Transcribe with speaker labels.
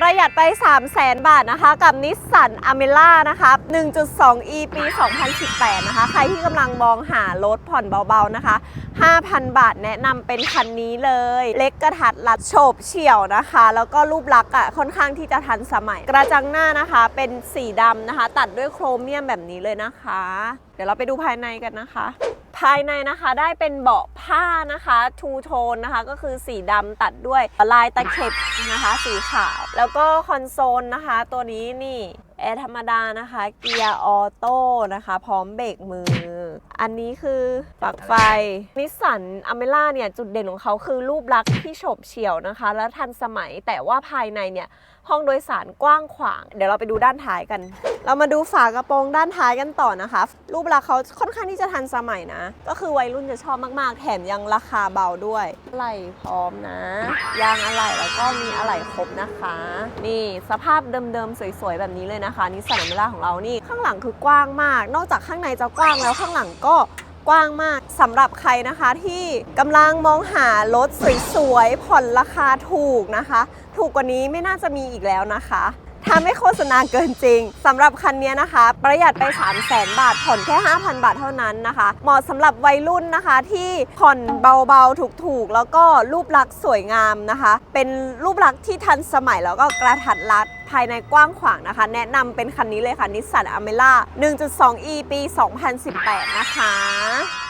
Speaker 1: ประหยัดไป 3 0 0แสนบาทนะคะ กับนิสสันอเมล่านะคะ 1.2e ปี 2018 นะคะ ใครที่กำลังมองหารถผ่อนเบาๆนะคะ 5,000 บาทแนะนำเป็นคันนี้เลย เล็กกระทัดรัดโฉบเฉี่ยวนะคะ แล้วก็รูปลักษณ์อะค่อนข้างที่จะทันสมัย กระจังหน้านะคะ เป็นสีดำนะคะ ตัดด้วยโครเมียมแบบนี้เลยนะคะ เดี๋ยวเราไปดูภายในกันนะคะ ภายในนะคะได้เป็นเบาะผ้านะคะทูโทนนะคะก็คือสีดำตัดด้วยลายตะเข็บนะคะ สีขาว แล้วก็คอนโซลนะคะ ตัวนี้นี่แอร์ธรรมดานะคะ เกียร์ออโต้นะคะ พร้อมเบรกมือ อันนี้คือปลั๊กไฟ นิสสันอเมล่าเนี่ย จุดเด่นของเขาคือรูปลักษณ์ที่โฉบเฉี่ยวนะคะ และทันสมัยแต่ว่าภายในเนี่ย ห้องโดยสารกว้างขวาง เดี๋ยวเราไปดูด้านท้ายกัน เรามาดูฝากระโปรงด้านท้ายกันต่อนะคะ รูปลักษณ์เขาค่อนข้างที่จะทันสมัยนะ ก็คือวัยรุ่นจะชอบมาก ๆ แถมยังราคาเบาด้วยไหล่พร้อมนะ ยางอะไหล่แล้วก็มีอะไหล่ครบนะคะ นี่สภาพเดิมๆสวยๆแบบนี้เลยนะคะนิสสันอเมร่าของเรานี่ข้างหลังคือกว้างมาก นอกจากข้างในจะกว้างแล้วข้างหลังก็กว้างมากสำหรับใครนะคะที่กำลังมองหารถสวยๆผ่อนราคาถูกนะคะ ถูกกว่านี้ไม่น่าจะมีอีกแล้วนะคะ ถ้าไม่โฆษณาเกินจริงสำหรับคันนี้นะคะ ประหยัดไป 3 0 0แสนบาท ผ่อนแค่ 5,000 บาทเท่านั้นนะคะ เหมาะสำหรับวัยรุ่นนะคะที่ผ่อนเบาๆ ถูกๆ แล้วก็รูปลักษณ์สวยงามนะคะ เป็นรูปลักษณ์ที่ทันสมัยแล้วก็กระทัดรัดภายในกว้างขวางนะคะ แนะนำเป็นคันนี้เลยค่ะนิสสันอเมล่า 1.2e ปี 2018 นะคะ